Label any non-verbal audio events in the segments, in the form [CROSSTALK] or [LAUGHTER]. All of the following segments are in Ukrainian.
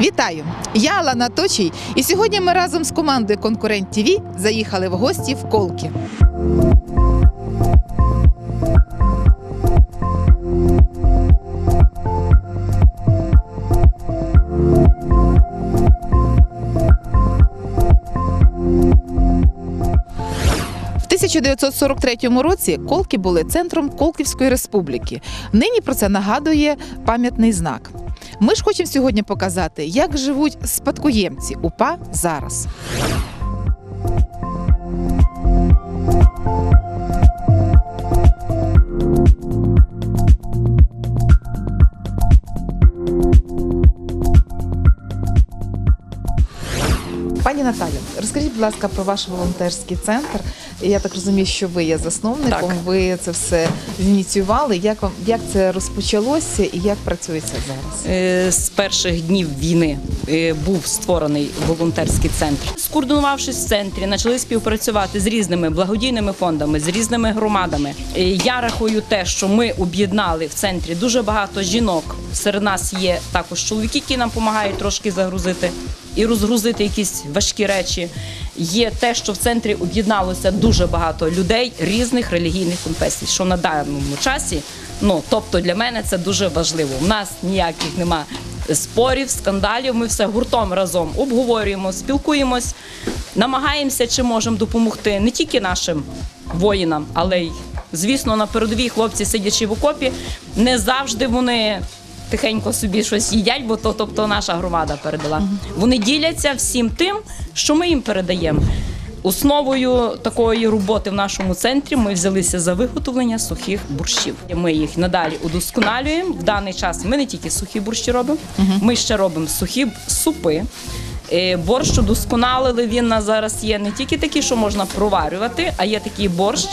Вітаю! Я Алана Точій, і сьогодні ми разом з командою Конкурент ТІВІ заїхали в гості в Колки. 1943 році Колки були центром Колківської республіки. Нині про це нагадує пам'ятний знак. Ми ж хочемо сьогодні показати, як живуть спадкоємці УПА зараз. Пані Наталю, розкажіть, будь ласка, про ваш волонтерський центр. Я так розумію, що ви є засновником, Так. ви це все зініціювали. Як вам як це розпочалося і як працюється зараз? Е, З перших днів війни е, був створений волонтерський центр. Скоординувавшись в центрі, почали співпрацювати з різними благодійними фондами, з різними громадами. Е, Я рахую те, що ми об'єднали в центрі дуже багато жінок. Серед нас є також чоловіки, які нам допомагають трошки загрузити і розгрузити якісь важкі речі. Є те, що в центрі об'єдналося дуже багато людей різних релігійних конфесій, що на даному часі, ну тобто для мене це дуже важливо. У нас ніяких нема спорів, скандалів. Ми все гуртом разом обговорюємо, спілкуємось, намагаємося чи можемо допомогти не тільки нашим воїнам, але й звісно на передовій хлопці, сидячи в окопі, не завжди вони тихенько собі щось їдять, бо то тобто наша громада передала. Вони діляться всім тим, що ми їм передаємо. Основою такої роботи в нашому центрі ми взялися за виготовлення сухих борщів. Ми їх надалі удосконалюємо. В даний час ми не тільки сухі борщі робимо, ми ще робимо сухі супи. Е, Борщ удосконалили. Він на зараз є не тільки такий, що можна проварювати, а є такий борщ,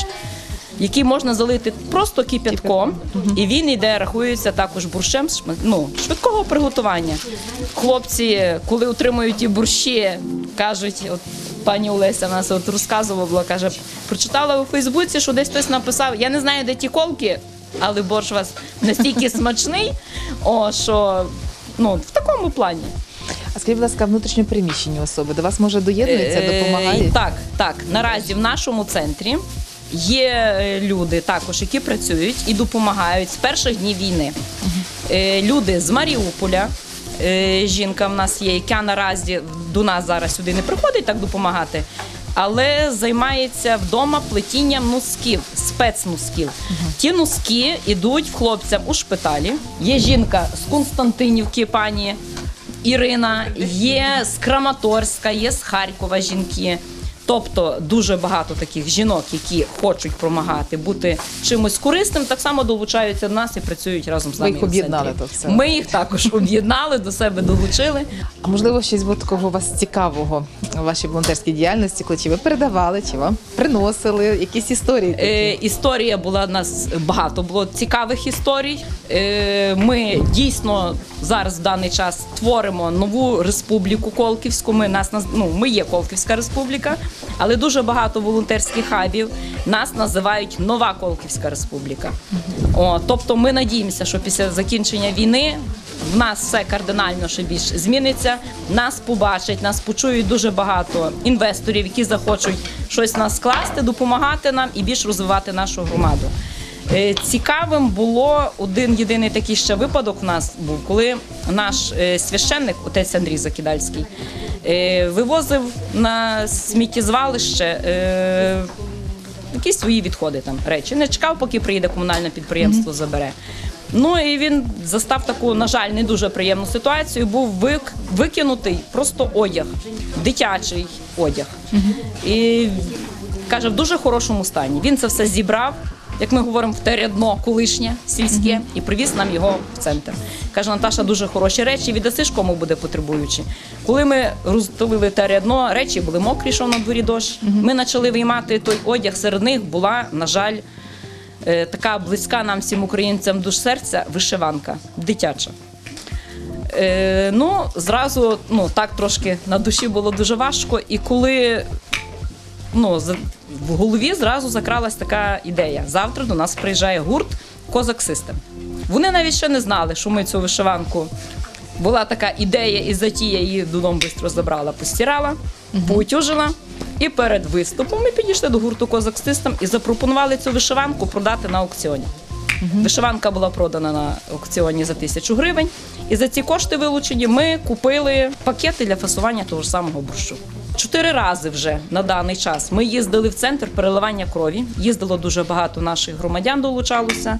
який можна залити просто кипятком, і він іде, рахується також борщем ну, швидкого приготування. Хлопці, коли отримують ті борщі, кажуть, от пані Олеся нас от розказувала, каже, прочитала у Фейсбуці, що десь хтось написав, я не знаю, де ті колки, але борщ у вас настільки смачний, о, що ну, в такому плані. А скажіть, будь ласка, внутрішньо переміщені особи до вас може доєднуються, Е, допомагають? Так, так. Наразі в нашому центрі є е, люди також, які працюють і допомагають з перших днів війни. Е, Люди з Маріуполя. е, Жінка в нас є, яка наразі до нас зараз сюди не приходить так допомагати, але займається вдома плетінням носків, спецносків. Ті носки йдуть хлопцям у шпиталі. Є жінка з Константинівки, пані Ірина, є з Краматорська, є з Харкова жінки. Тобто дуже багато таких жінок, які хочуть допомагати, бути чимось корисним, так само долучаються до нас і працюють разом з нами. їх об'єднали то все. Ми їх також [LAUGHS] об'єднали, до себе долучили. А можливо, щось було такого у вас цікавого у вашій волонтерській діяльності, коли чи ви передавали, чи вам приносили якісь історії? такі? Е, історія була в нас багато було цікавих історій. Е, ми дійсно зараз в даний час творимо нову республіку Колківську. Ми нас ну, ми є Колківська республіка, але дуже багато волонтерських хабів нас називають Нова Колківська Республіка. О, тобто, ми надіємося, що після закінчення війни. В нас все кардинально ще більш зміниться. Нас побачать, нас почують дуже багато інвесторів, які захочуть щось в нас скласти, допомагати нам і більш розвивати нашу громаду. Е, Цікавим було один єдиний такий ще випадок в нас був, коли наш е, священник, отець Андрій Закидальський, е, вивозив на сміттєзвалище якісь свої відходи там речі. Не чекав, поки приїде комунальне підприємство, забере. Ну і він застав таку, на жаль, не дуже приємну ситуацію. Був вик, викинутий просто одяг, дитячий одяг. І каже, в дуже хорошому стані. Він це все зібрав, як ми говоримо, в те рядно колишнє сільське, і привіз нам його в центр. Каже, Наташа, дуже хороші речі, віддасиш кому буде потребуючи. Коли ми розтулили те рядно, речі були мокрі, що на дворі дощ. Ми почали виймати той одяг. Серед них була, на жаль, е, така близька нам всім українцям душ серця вишиванка дитяча. Е, ну, зразу ну, так трошки на душі було дуже важко. І коли ну, в голові зразу закралась така ідея. Завтра до нас приїжджає гурт Козак Систем. Вони навіть ще не знали, що ми цю вишиванку була така ідея і затія, її додому швидко забрала, постирала, поутюжила. І перед виступом ми підійшли до гурту Козак Систем і запропонували цю вишиванку продати на аукціоні. Вишиванка була продана на аукціоні за тисячу гривень. І за ці кошти вилучені ми купили пакети для фасування того ж самого борщу. Чотири рази вже на даний час ми їздили в центр переливання крові. Їздило дуже багато наших громадян, долучалося.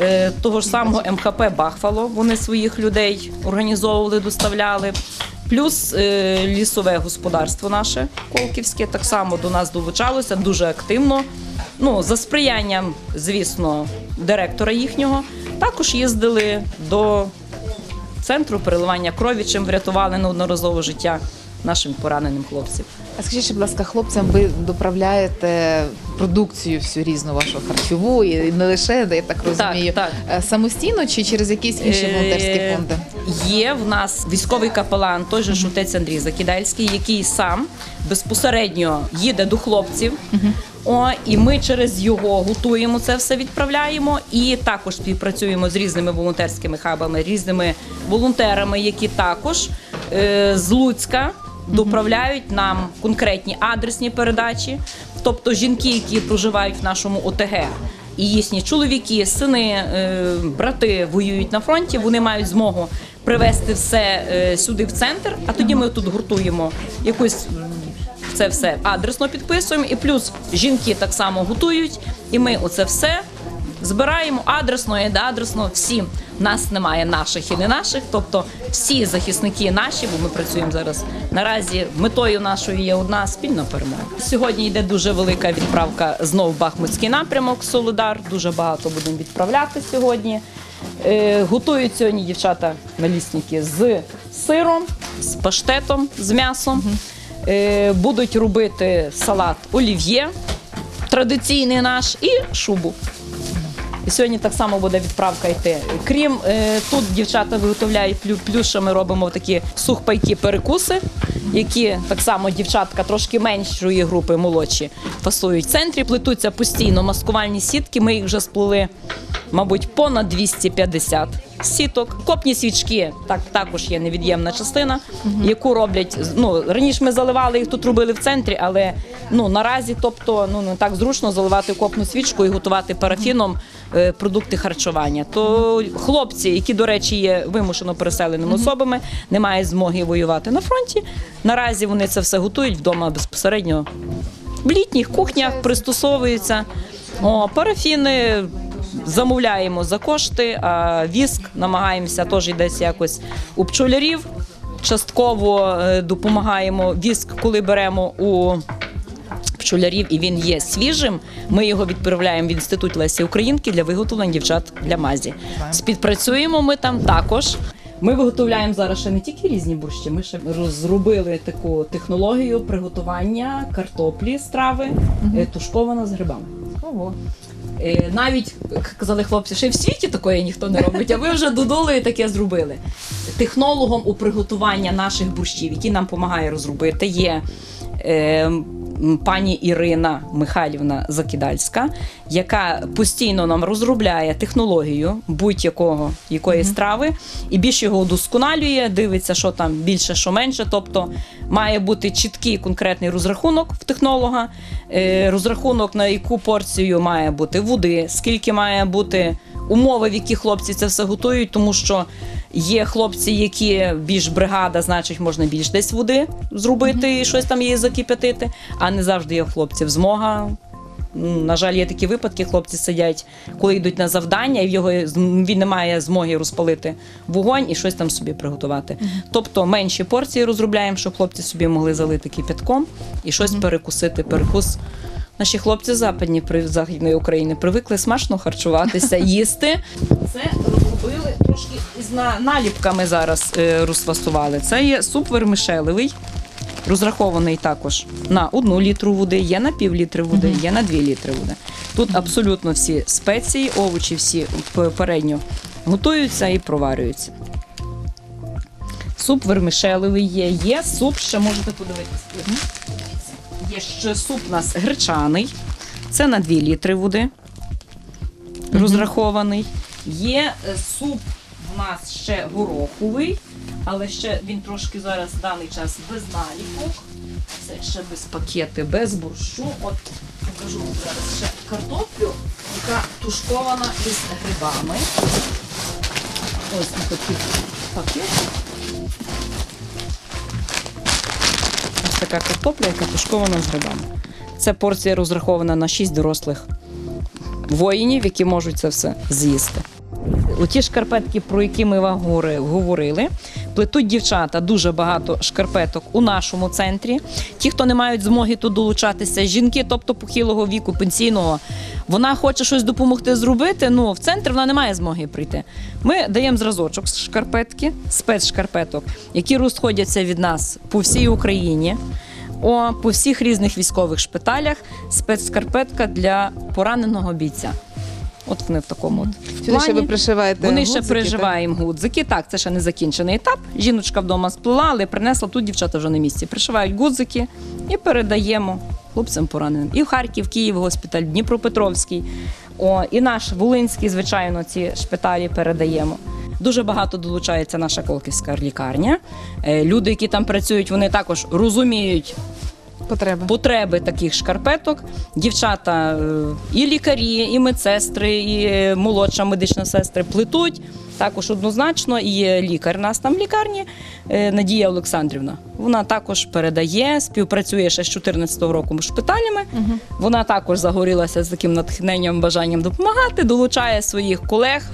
Е, того ж самого МХП Бахфало. Вони своїх людей організовували, доставляли. Плюс е, лісове господарство наше Колківське так само до нас долучалося дуже активно. Ну, за сприянням, звісно, директора їхнього. Також їздили до центру переливання крові, чим врятували неодноразово життя нашим пораненим хлопцям. А скажіть, будь ласка, хлопцям ви доправляєте продукцію всю різну вашу харчову і не лише, я так розумію, так. е, самостійно чи через якісь інші Е, волонтерські фонди? Є в нас військовий капелан, той же шутець Андрій Закидальський, який сам безпосередньо їде до хлопців. О, і ми через його готуємо це все, відправляємо. І також співпрацюємо з різними волонтерськими хабами, різними волонтерами, які також е, з Луцька доправляють нам конкретні адресні передачі. Тобто жінки, які проживають в нашому ОТГ, і їхні чоловіки, сини, е, брати воюють на фронті. Вони мають змогу привезти все е, сюди в центр. А тоді ми тут гуртуємо якусь це все адресно підписуємо. І плюс жінки так само готують. І ми оце все збираємо адресно і неадресно всім. Нас немає наших і не наших, тобто всі захисники наші, бо ми працюємо зараз. Наразі метою нашою є одна спільна перемога. Сьогодні йде дуже велика відправка знов Бахмутський напрямок Солидар. Дуже багато будемо відправляти сьогодні. Е, готують сьогодні дівчата налісники з сиром, з паштетом, з м'ясом. Е, будуть робити салат олів'є, традиційний наш, і шубу. Сьогодні так само буде відправка йти. Крім е, тут дівчата виготовляють плю- плюс, що ми робимо такі сухпайки перекуси, які так само дівчатка трошки меншої групи молодші фасують в центрі. Плетуться постійно маскувальні сітки. Ми їх вже сплели, мабуть, понад 250 сіток. Копні свічки так також є невід'ємна частина, яку роблять. Ну раніше ми заливали їх тут робили в центрі, але ну наразі, тобто, ну не так зручно заливати копну свічку і готувати парафіном продукти харчування. То хлопці, які, до речі, є вимушено переселеними особами, не мають змоги воювати на фронті. Наразі вони це все готують вдома безпосередньо в літніх кухнях, пристосовуються. О, парафіни замовляємо за кошти, а віск намагаємося теж десь якось у пчолярів. Частково е, допомагаємо віск, коли беремо у пчолярів і він є свіжим. Ми його відправляємо в інститут Лесі Українки для виготовлення дівчат для мазі. Співпрацюємо ми там також. Ми виготовляємо зараз ще не тільки різні борщі, ми ще розробили таку технологію приготування картоплі страви, е, тушкована з грибами. Ого. Е, Навіть як казали хлопці, ще в світі такої ніхто не робить, а ви вже додули і таке зробили. Технологом у приготування наших борщів, який нам допомагає розробити, є е, м, пані Ірина Михайлівна Закидальська, яка постійно нам розробляє технологію будь-якого якої страви і більш його удосконалює, дивиться, що там більше, що менше. Тобто має бути чіткий конкретний розрахунок в технолога, е, розрахунок на яку порцію має бути води, скільки має бути умови, в які хлопці це все готують, тому що є хлопці, які більш бригада, значить, можна більш десь води зробити і щось там її закип'ятити, а не завжди є хлопців змога. На жаль, є такі випадки, хлопці сидять, коли йдуть на завдання, і в його він не має змоги розпалити вогонь і щось там собі приготувати. Тобто менші порції розробляємо, щоб хлопці собі могли залити кипятком і щось перекусити. Перекус. Наші хлопці западні при західної України привикли смачно харчуватися, [LAUGHS] їсти. Це розробили трошки з наліпками зараз е, розфасували. Це є суп вермишелевий. Розрахований також на одну літру води, є на пів літри води, є на дві літри води. Тут абсолютно всі спеції, овочі всі попередньо готуються і проварюються. Суп вермишелевий є, є суп, ще можете подивитися. Є ще суп у нас гречаний, це на 2 літри води розрахований. Є е, суп у нас ще гороховий, але ще він трошки зараз в даний час без наліпок. Це ще без пакети, без борщу. От покажу вам зараз ще картоплю, яка тушкована із грибами. Ось на таких пакетах. Ось така картопля, яка тушкована з грибами. Це порція розрахована на 6 дорослих воїнів, які можуть це все з'їсти. У ті шкарпетки, про які ми вам говори- говорили, плетуть дівчата дуже багато шкарпеток у нашому центрі. Ті, хто не мають змоги тут долучатися, жінки, тобто похилого віку, пенсійного, вона хоче щось допомогти зробити. Ну в центр вона не має змоги прийти. Ми даємо зразочок з шкарпетки, спецшкарпеток, які розходяться від нас по всій Україні. О, по всіх різних військових шпиталях спецскарпетка для пораненого бійця. От вони в такому от Сюди ще ви пришиваєте Вони ще гудзики, приживаємо гудзики. Так, це ще не закінчений етап. Жіночка вдома сплела, але принесла тут дівчата вже на місці. Пришивають гудзики і передаємо хлопцям пораненим. І в Харків, Київ, госпіталь, Дніпропетровський. О, і наш Волинський, звичайно, ці шпиталі передаємо. Дуже багато долучається наша Колківська лікарня. Е, Люди, які там працюють, вони також розуміють? Потреби. потреби таких шкарпеток. Дівчата е, і лікарі, і медсестри, і е, молодша медична сестри плетуть. Також однозначно і є лікар у нас там в лікарні е, Надія Олександрівна. Вона також передає, співпрацює ще з 2014 року з шпиталями. Вона також загорілася з таким натхненням, бажанням допомагати, долучає своїх колег.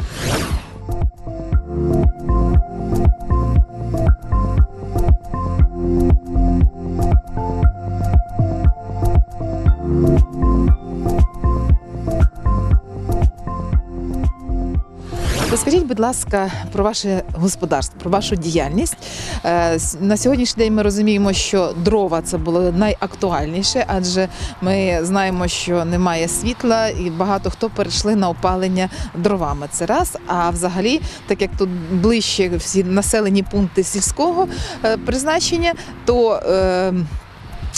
Будь ласка, про ваше господарство, про вашу діяльність. Е, На сьогоднішній день ми розуміємо, що дрова це було найактуальніше, адже ми знаємо, що немає світла, і багато хто перейшли на опалення дровами. Це раз. А взагалі, так як тут ближче всі населені пункти сільського е, призначення, то е,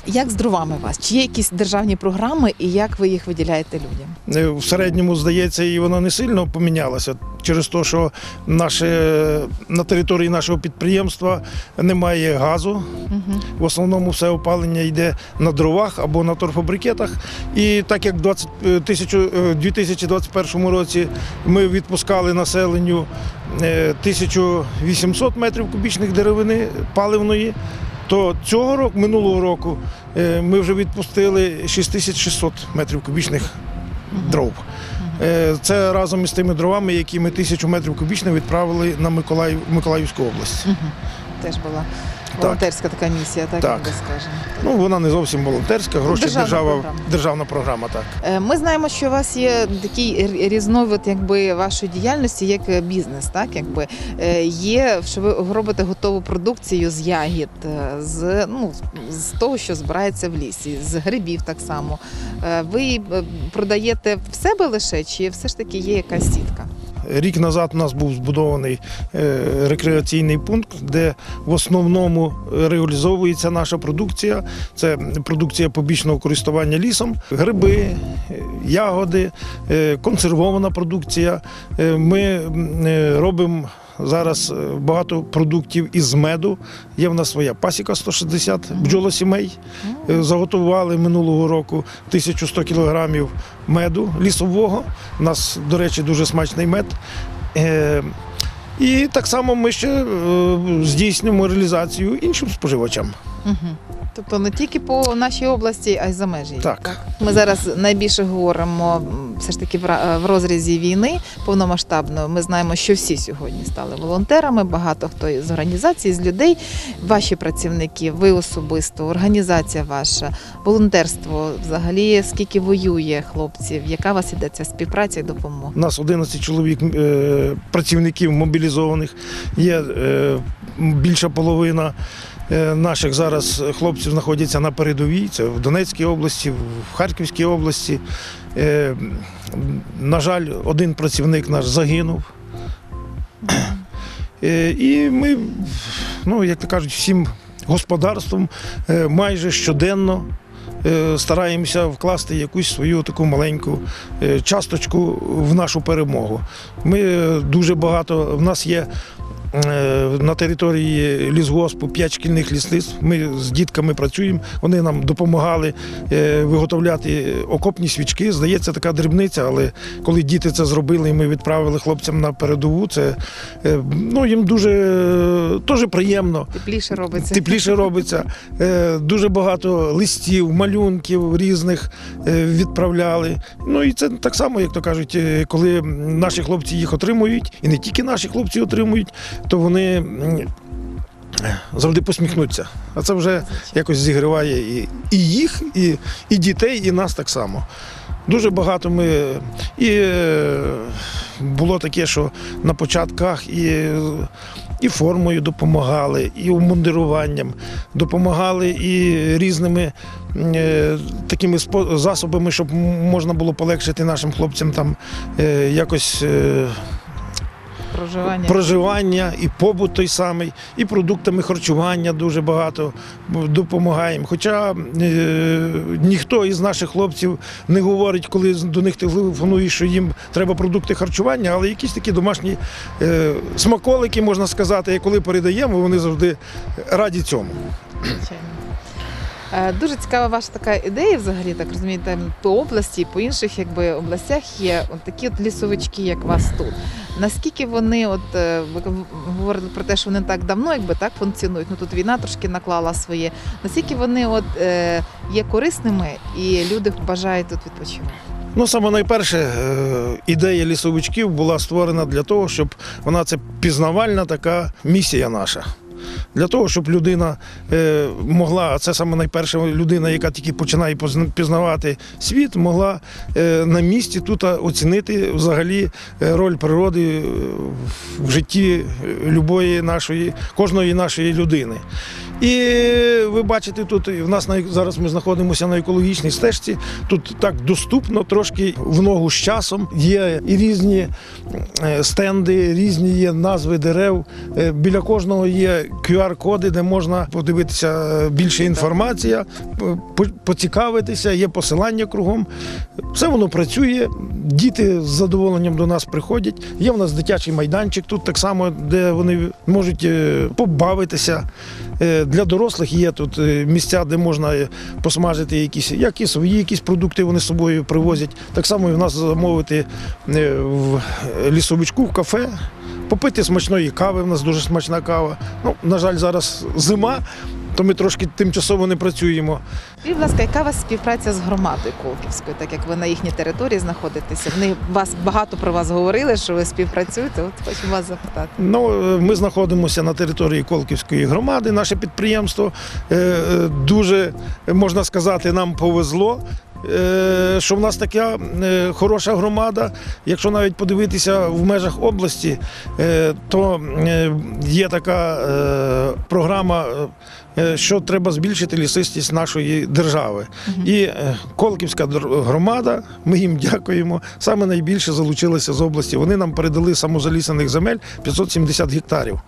як з дровами у вас? Чи є якісь державні програми і як ви їх виділяєте людям? Е, В середньому, здається, і вона не сильно помінялася через те, що наше, на території нашого підприємства немає газу. Угу. В основному все опалення йде на дровах або на торфобрикетах. І так як в 20, е, е, 2021 році ми відпускали населенню е, 1800 метрів кубічних деревини паливної, то цього року, минулого року, е, ми вже відпустили 6600 метрів кубічних дров. Е, Це разом із тими дровами, які ми тисячу метрів кубічних відправили на Миколаїв, Миколаївську область. Теж була волонтерська така місія, так, Так. як ви скажемо. Ну, вона не зовсім волонтерська, гроші Державна держава, програма. державна програма, так. Е, Ми знаємо, що у вас є такий р- різновид якби, вашої діяльності, як е, бізнес, так? Якби, Е, є, що ви робите готову продукцію з ягід, е, з, ну, з того, що збирається в лісі, з грибів так само. Е, Ви е, продаєте в себе лише, чи все ж таки є якась сітка? Рік назад у нас був збудований е, рекреаційний пункт, де в основному реалізовується наша продукція. Це продукція побічного користування лісом, гриби, ягоди, е, консервована продукція. Е, Ми робимо. Зараз е, багато продуктів із меду. Є в нас своя пасіка 160 бджолосімей. Е, Заготували минулого року 1100 кілограмів меду лісового. У нас, до речі, дуже смачний мед. Е, І так само ми ще здійснюємо реалізацію іншим споживачам. Тобто не тільки по нашій області, а й за межі. її, Так. Ми зараз найбільше говоримо все ж таки в ра- в розрізі війни повномасштабної. Ми знаємо, що всі сьогодні стали волонтерами. Багато хто із організацій, з людей, ваші працівники, ви особисто, організація ваша, волонтерство. Взагалі, скільки воює хлопців, яка у вас іде ця співпраця і допомога? У нас 11 чоловік е, працівників мобілізованих. Є е, більша половина наших зараз хлопців знаходяться на передовій. Це в Донецькій області, в Харківській області. Е, на жаль, один працівник наш загинув. Е, І ми, ну, як то кажуть, всім господарством е, майже щоденно е, стараємося вкласти якусь свою таку маленьку е, часточку в нашу перемогу. Ми е, дуже багато, в нас є е, на території лісгоспу 5 шкільних лісництв. Ми з дітками працюємо. Вони нам допомагали е, виготовляти окопні свічки. Здається, така дрібниця, але коли діти це зробили, і ми відправили хлопцям на передову, це е, ну, їм дуже е, теж приємно. Тепліше робиться. Тепліше робиться. Е, Дуже багато листів, малюнків різних е, відправляли. Ну і це так само, як то кажуть, е, коли наші хлопці їх отримують, і не тільки наші хлопці отримують, то вони завжди посміхнуться. А це вже якось зігріває і, і їх, і, і дітей, і нас так само. Дуже багато ми і е, було таке, що на початках і, і формою допомагали, і умундируванням, допомагали і різними е, такими засобами, щоб можна було полегшити нашим хлопцям там е, якось. Е, Проживання. проживання, і побут той самий, і продуктами харчування дуже багато допомагаємо. Хоча е, ніхто із наших хлопців не говорить, коли до них телефонують, що їм треба продукти харчування, але якісь такі домашні е, смаколики, можна сказати, і коли передаємо, вони завжди раді цьому. Звичайно. Е, Дуже цікава ваша така ідея, взагалі, так розумієте, по області, по інших якби областях є от такі от лісовички, як вас тут. Наскільки вони, от е, ви говорили про те, що вони так давно, якби так функціонують. Ну тут війна трошки наклала своє. Наскільки вони от е, є корисними і люди бажають тут відпочивати? Ну, саме найперше, ідея лісовичків була створена для того, щоб вона це пізнавальна така місія наша. Для того, щоб людина е, могла, а це саме найперша людина, яка тільки починає пізнавати світ, могла е, на місці тут оцінити взагалі е, роль природи в житті любої нашої, кожної нашої людини. І ви бачите, тут в нас зараз ми знаходимося на екологічній стежці. Тут так доступно, трошки в ногу з часом. Є і різні стенди, різні є назви дерев. Біля кожного є QR-коди, де можна подивитися е, більше по- поцікавитися, є посилання кругом. Все воно працює. Діти з задоволенням до нас приходять. Є в нас дитячий майданчик тут так само, де вони можуть е, побавитися. Е, Для дорослих є тут місця, де можна посмажити якісь, як і свої якісь продукти вони з собою привозять. Так само і в нас замовити в лісовичку, в кафе, попити смачної кави. В нас дуже смачна кава. Ну, на жаль, зараз зима, то ми трошки тимчасово не працюємо. Скажіть, будь ласка, яка у вас співпраця з громадою Колківською, так як ви на їхній території знаходитеся? Вони вас багато про вас говорили, що ви співпрацюєте. От хочу вас запитати. Ну, е, ми знаходимося на території Колківської громади. Наше підприємство е, е, дуже можна сказати, нам повезло. Е, Що в нас така е, хороша громада. Якщо навіть подивитися в межах області, е, то є така програма, що треба збільшити лісистість нашої держави. І Колківська громада, ми їм дякуємо, саме найбільше залучилася з області. Вони нам передали самозалісаних земель 570 гектарів.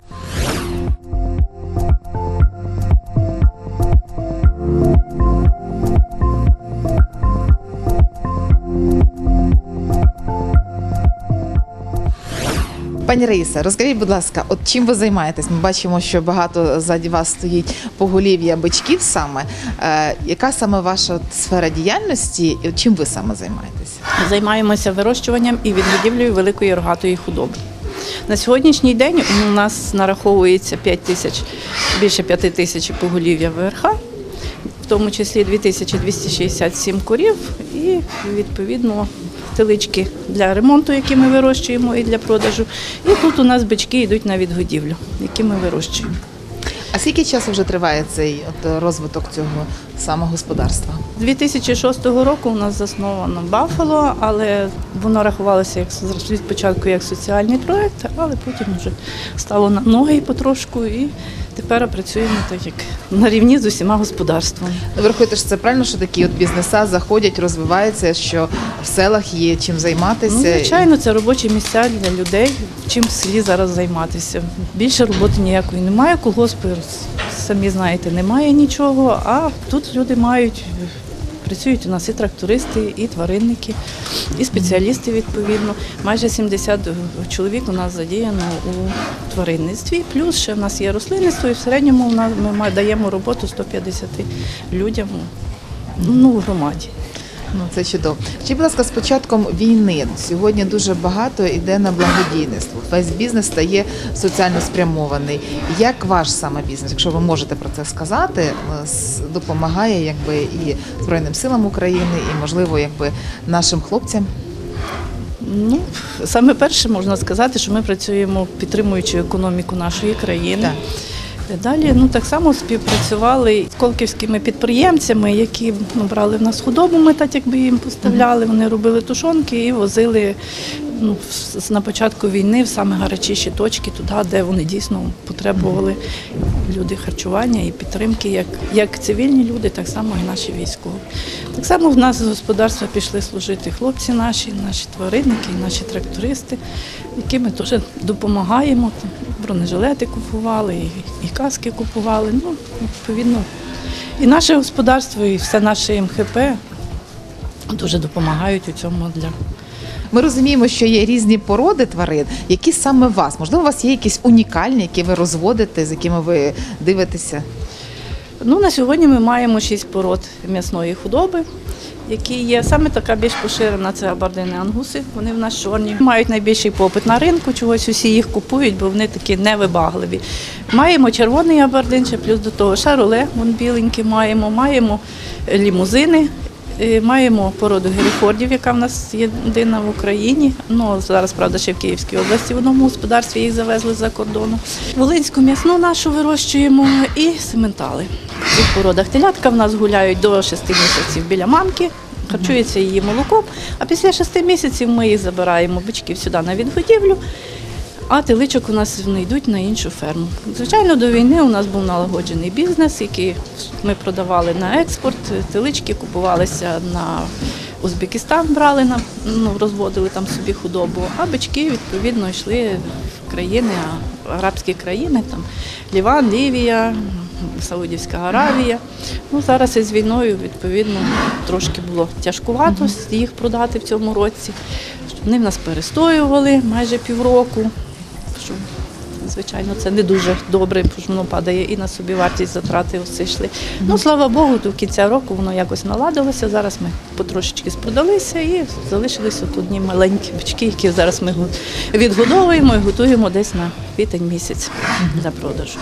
Пані Раїса, розкажіть, будь ласка, от чим ви займаєтесь? Ми бачимо, що багато ззаді вас стоїть поголів'я бичків саме. Е, яка саме ваша от сфера діяльності і чим ви саме займаєтесь? Займаємося вирощуванням і відгодівлею великої рогатої худоби. На сьогоднішній день у нас нараховується 5 тисяч, більше 5 тисяч поголів'я ВРХ, в тому числі 2267 корів і відповідно телички для ремонту, які ми вирощуємо, і для продажу. І тут у нас бички йдуть на відгодівлю, які ми вирощуємо. А скільки часу вже триває цей от розвиток цього самогосподарства? З 2006 року у нас засновано Баффало, але воно рахувалося як від початку як соціальний проект, але потім вже стало на ноги потрошку і тепер працюємо так як на рівні з усіма господарствами. Ви рахуєте, що це правильно, що такі от бізнеса заходять, розвиваються, що в селах є чим займатися? Ну, звичайно, це робочі місця для людей, чим в селі зараз займатися. Більше роботи ніякої немає, колгоспи самі знаєте, немає нічого, а тут люди мають Працюють у нас і трактористи, і тваринники, і спеціалісти відповідно. Майже 70 чоловік у нас задіяно у тваринництві. Плюс ще в нас є рослинництво, і в середньому ми даємо роботу 150 людям ну, в громаді. Ну це чудово. Чи, будь ласка, з початком війни сьогодні дуже багато йде на благодійництво. Весь бізнес стає соціально спрямований. Як ваш саме бізнес, якщо ви можете про це сказати, е, допомагає якби і Збройним силам України, і можливо, якби нашим хлопцям? Ну, саме перше можна сказати, що ми працюємо підтримуючи економіку нашої країни. Так. Далі ну так само співпрацювали з колківськими підприємцями, які ну, брали в нас худобу, ми так якби їм поставляли. Вони робили тушонки і возили ну, на початку війни в саме гарячіші точки, туди, де вони дійсно потребували люди харчування і підтримки, як, як цивільні люди, так само і наші військові. Так само в нас з господарства пішли служити хлопці наші, наші тваринники, наші трактористи, яким ми теж допомагаємо. Бронежилети купували, і, і каски купували. Ну, відповідно, і наше господарство, і все наше МХП дуже допомагають у цьому для Ми розуміємо, що є різні породи тварин, які саме вас, можливо, у вас є якісь унікальні, які ви розводите, з якими ви дивитеся. Ну, на сьогодні ми маємо шість пород м'ясної худоби, які є. Саме така більш поширена це абардини ангуси. Вони в нас чорні. Мають найбільший попит на ринку, чогось усі їх купують, бо вони такі невибагливі. Маємо червоний абардин, ще плюс до того шароле, вон біленький маємо, маємо лімузини. Е, Маємо породу герефордів, яка в нас єдина в Україні. Ну зараз, правда, ще в Київській області в одному господарстві їх завезли за кордону. Волинську м'ясну нашу вирощуємо і сементали. В цих породах телятка в нас гуляють до 6 місяців біля мамки, харчується її молоком. А після 6 місяців ми їх забираємо бичків сюди на відгодівлю. А теличок у нас вони йдуть на іншу ферму. Звичайно, до війни у нас був налагоджений бізнес, який ми продавали на експорт. Телички купувалися на Узбекистан, брали на ну, розводили там собі худобу, а бички відповідно йшли в країни, арабські країни, там Ліван, Лівія, Саудівська Аравія. Ну зараз із війною відповідно трошки було тяжкувато їх продати в цьому році. Вони в нас перестоювали майже півроку. Звичайно, це не дуже добре, тому що воно падає і на собі вартість затрати все йшли. Ну, слава Богу, до кінця року воно якось наладилося. Зараз ми потрошечки спродалися і залишилися тут одні маленькі бички, які зараз ми відгодовуємо і готуємо десь на квітень місяць для продажу.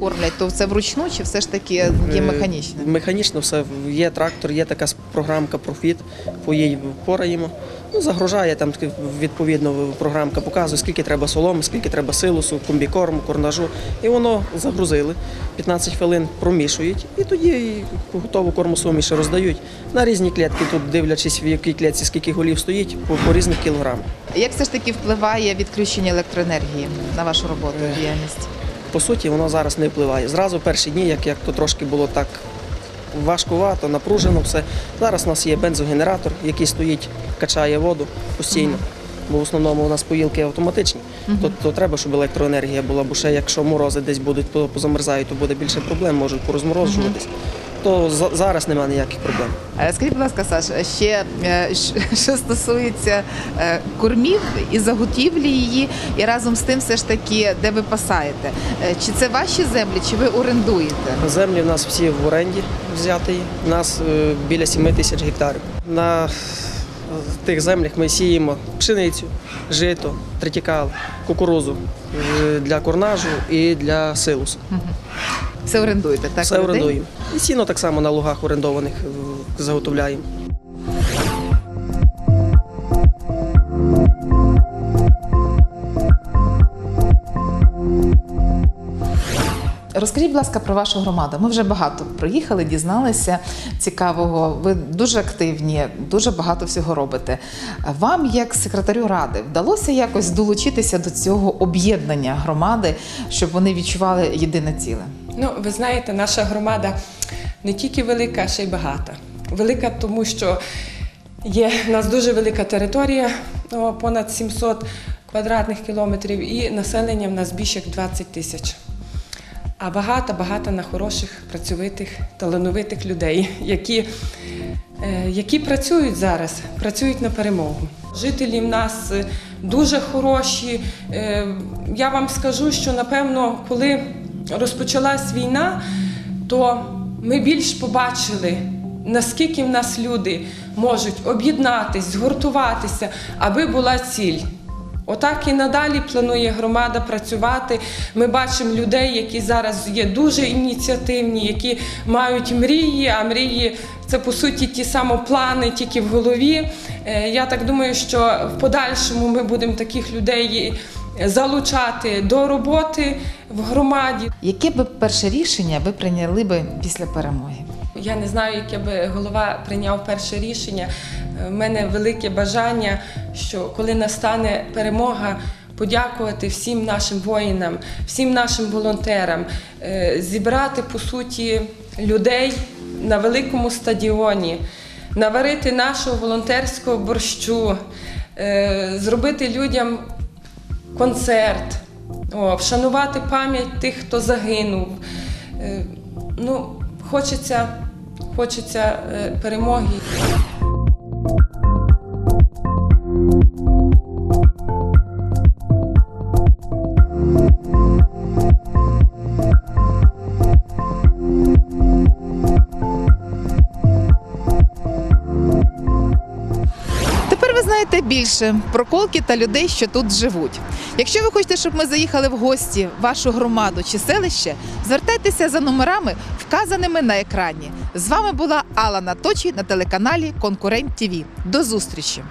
Кормлять, то це вручну чи все ж таки є Е, механічне? Механічно все. Є трактор, є така програмка Profit, по їй пораємо. Ну, загружає там відповідно програмка показує, скільки треба соломи, скільки треба силосу, комбікорму, корнажу. І воно загрузили. 15 хвилин промішують і тоді готову кормосуміш роздають на різні клітки. Тут дивлячись, в якій клітці скільки голів стоїть, по, по різних кілограмах. Як все ж таки впливає відключення електроенергії на вашу роботу Е. діяльність? По суті, воно зараз не впливає. Зразу перші дні, як, як то трошки було так важкувато, напружено все. Зараз у нас є бензогенератор, який стоїть, качає воду постійно. Бо в основному у нас поїлки автоматичні, то, то треба, щоб електроенергія була, бо ще якщо морози десь будуть, то позамерзають, то буде більше проблем, можуть порозморожуватись. То зараз немає ніяких проблем. Скажіть, будь ласка, Саш, ще е, [LAUGHS] що стосується е, кормів і заготівлі її, і разом з тим, все ж таки, де ви пасаєте? Е, Чи це ваші землі, чи ви орендуєте? Землі в нас всі в оренді взяті. У нас біля 7 тисяч гектарів. На тих землях ми сіємо пшеницю, жито, тритікал, кукурузу для корнажу і для силусу. Все орендуєте, так? Все людей? орендуємо. І сіно так само на лугах орендованих е, заготовляємо. Розкажіть, будь ласка, про вашу громаду. Ми вже багато приїхали, дізналися цікавого. Ви дуже активні, дуже багато всього робите. Вам, як секретарю ради, вдалося якось долучитися до цього об'єднання громади, щоб вони відчували єдине ціле? Ну, ви знаєте, наша громада не тільки велика, а ще й багата. Велика, тому що є в нас дуже велика територія, понад 700 квадратних кілометрів, і населення в нас більше як 20 тисяч. а багато-багато на хороших, працьовитих, талановитих людей, які, е, які працюють зараз, працюють на перемогу. Жителі в нас е, дуже хороші. Е, Я вам скажу, що напевно, коли розпочалась війна, то ми більш побачили, наскільки в нас люди можуть об'єднатись, згуртуватися, аби була ціль. Отак і надалі планує громада працювати. Ми бачимо людей, які зараз є дуже ініціативні, які мають мрії, а мрії це по суті ті самі плани, тільки в голові. Е, Я так думаю, що в подальшому ми будемо таких людей залучати до роботи в громаді. Яке би перше рішення ви прийняли би після перемоги? Я не знаю, яке би голова прийняв перше рішення. У мене велике бажання, що коли настане перемога, подякувати всім нашим воїнам, всім нашим волонтерам, е, зібрати по суті людей на великому стадіоні, наварити нашого волонтерського борщу, е, зробити людям концерт, о, вшанувати пам'ять тих, хто загинув. Е, Ну, хочеться, хочеться е, перемоги. Більше про колки та людей, що тут живуть. Якщо ви хочете, щоб ми заїхали в гості в вашу громаду чи селище, звертайтеся за номерами, вказаними на екрані. З вами була Алла Наточі на телеканалі Конкурент ТІВІ. До зустрічі!